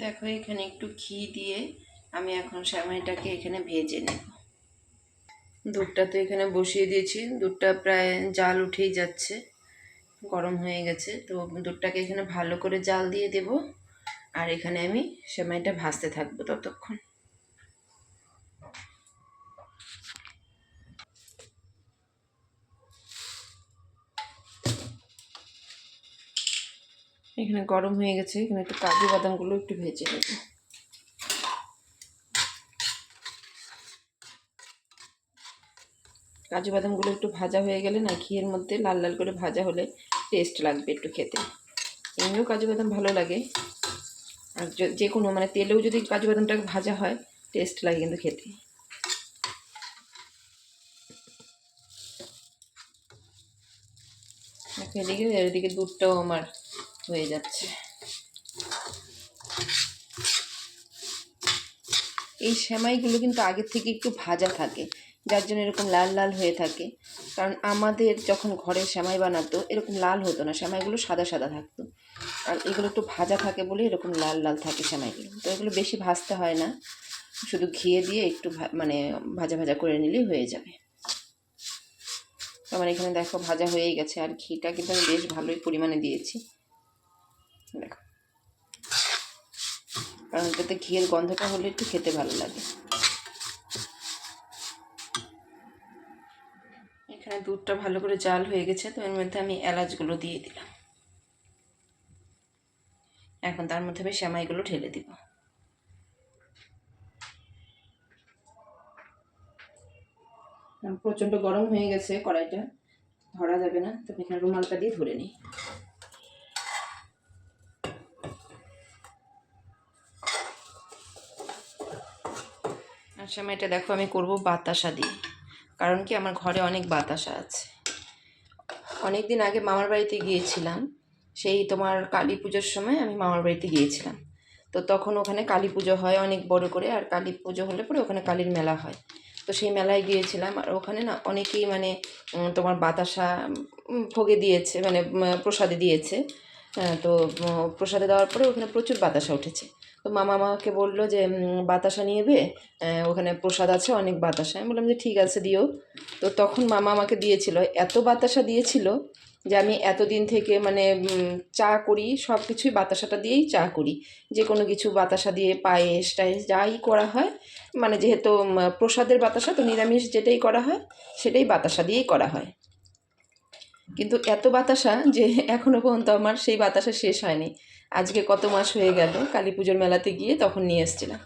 দেখো, এখানে একটু ঘি দিয়ে আমি এখন সেমাইটাকে এখানে ভেজে নেব। দুধটা তো এখানে বসিয়ে দিয়েছি। দুধটা প্রায় জাল উঠেই যাচ্ছে, গরম হয়ে গেছে। তো দুধটাকে এখানে ভালো করে জাল দিয়ে দেব। আর এখানে আমি সেমাইটা ভাজতে থাকব ততক্ষণ। এখানে গরম হয়ে গেছে, এখানে একটু কাজু বাদামগুলো একটু ভেজে নেব। কাজু বাদামগুলো একটু ভাজা হয়ে গেলে না, ঘিয়ের মধ্যে লাল লাল করে ভাজা হলে টেস্ট লাগবে একটু খেতে। এমনিও কাজু বাদাম ভালো লাগে। আর যে কোনো মানে তেলেও যদি কাজু বাদামটাকে ভাজা হয় টেস্ট লাগে কিন্তু খেতে। এদিকে এদিকে দুধটাও আমার হয়ে যাচ্ছে। এই সেমাইগুলো কিন্তু আগের থেকে একটু ভাজা থাকে, যার জন্য এরকম লাল লাল হয়ে থাকে। কারণ আমাদের যখন ঘরে সেমাই বানাতো, এরকম লাল হতো না সেমাইগুলো সাদা সাদা থাকতো। আর এগুলো একটু ভাজা থাকে বলে এরকম লাল লাল থাকে সেমাইগুলো তো এগুলো বেশি ভাজতে হয় না, শুধু ঘিয়ে দিয়ে একটু মানে ভাজা ভাজা করে নিলেই হয়ে যাবে। আমার এখানে দেখো ভাজা হয়েই গেছে, আর ঘিটা কিন্তু আমি বেশ ভালোই পরিমাণে দিয়েছি। কারণ এটাতে ঘিয়ের গন্ধটা হলে একটু খেতে ভালো লাগে। এখানে দুধটা ভালো করে জাল হয়ে গেছে, তো এর মধ্যে আমি এলাচগুলো দিয়ে দিলাম। এখন তার মধ্যে আমি সেমাইগুলো ঢেলে দিব। প্রচণ্ড গরম হয়ে গেছে কড়াইটা, ধরা যাবে না, তো এখানে রুমালটা দিয়ে ধরে নিই। আর সেমাইটা দেখো আমি করব বাতাসা দিয়ে। কারণ কি আমার ঘরে অনেক বাতাসা আছে। অনেক দিন আগে মামার বাড়িতে গিয়েছিলাম সেই তোমার কালী পুজোর সময় আমি মামার বাড়িতে গিয়েছিলাম। তো তখন ওখানে কালী পুজো হয় অনেক বড় করে আর কালী পুজো হলে পরে ওখানে কালীর মেলা হয়। তো সেই মেলায় গিয়েছিলাম আর ওখানে না অনেকেই মানে তোমার বাতাসা ভোগে দিয়েছে মানে প্রসাদে দিয়েছে। হ্যাঁ, তো প্রসাদে দেওয়ার পরে ওখানে প্রচুর বাতাসা উঠেছে। তো মামা আমাকে বলল যে বাতাসা নিয়ে বে ওখানে প্রসাদ আছে, অনেক বাতাসা। আমি বললাম যে, ঠিক আছে, দিও। তো তখন মামা আমাকে দিয়েছিল, এত বাতাসা দিয়েছিল যে, আমি এতদিন থেকে মানে চা করি, সব কিছুই বাতাসাটা দিয়েই চা করি। যে কোনো কিছু বাতাসা দিয়ে, পায়েস টায়েস যাই করা হয় মানে যেহেতু প্রসাদের বাতাসা, তো নিরামিষ যেটাই করা হয়, সেটাই বাতাসা দিয়েই করা হয়। কিন্তু এত বাতাসা যে এখনও পর্যন্ত আমার সেই বাতাসা শেষ হয়নি। আজকে কত মাস হয়ে গেল, কালী পুজোর মেলাতে গিয়ে তখন নিয়ে এসেছিলাম।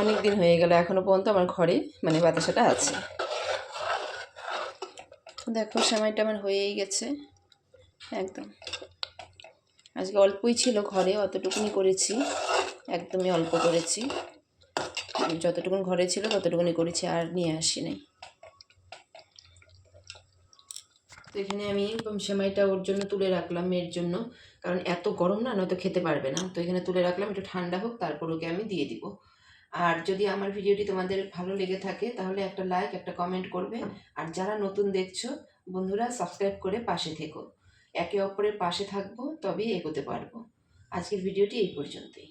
অনেক দিন হয়ে গেল এখনও পর্যন্ত আমার ঘরে মানে বাতাসাটা আছে। দেখো সেমাইটা আমার হয়েই গেছে, একদম। আজকে অল্পই ছিল ঘরে, অতটুকুনি করেছি, একদমই অল্প করেছি। যতটুকুন ঘরে ছিল, ততটুকুনি করেছি, আর নিয়ে আসি নাই তো এখানে আমি সেমাইটা ওর জন্য তুলে রাখলাম মেয়ের জন্য। কারণ এত গরম না, নয়তো খেতে পারবে না। তো এখানে তুলে রাখলাম, একটু ঠান্ডা হোক, তারপর ওকে আমি দিয়ে দিব। আর যদি আমার ভিডিওটি তোমাদের ভালো লেগে থাকে, তাহলে একটা লাইক একটা কমেন্ট করবে। আর যারা নতুন দেখছ, বন্ধুরা সাবস্ক্রাইব করে পাশে থেকো। একে অপরের পাশে থাকব, তবেই এগোতে পারব। আজকের ভিডিওটি এই পর্যন্তই।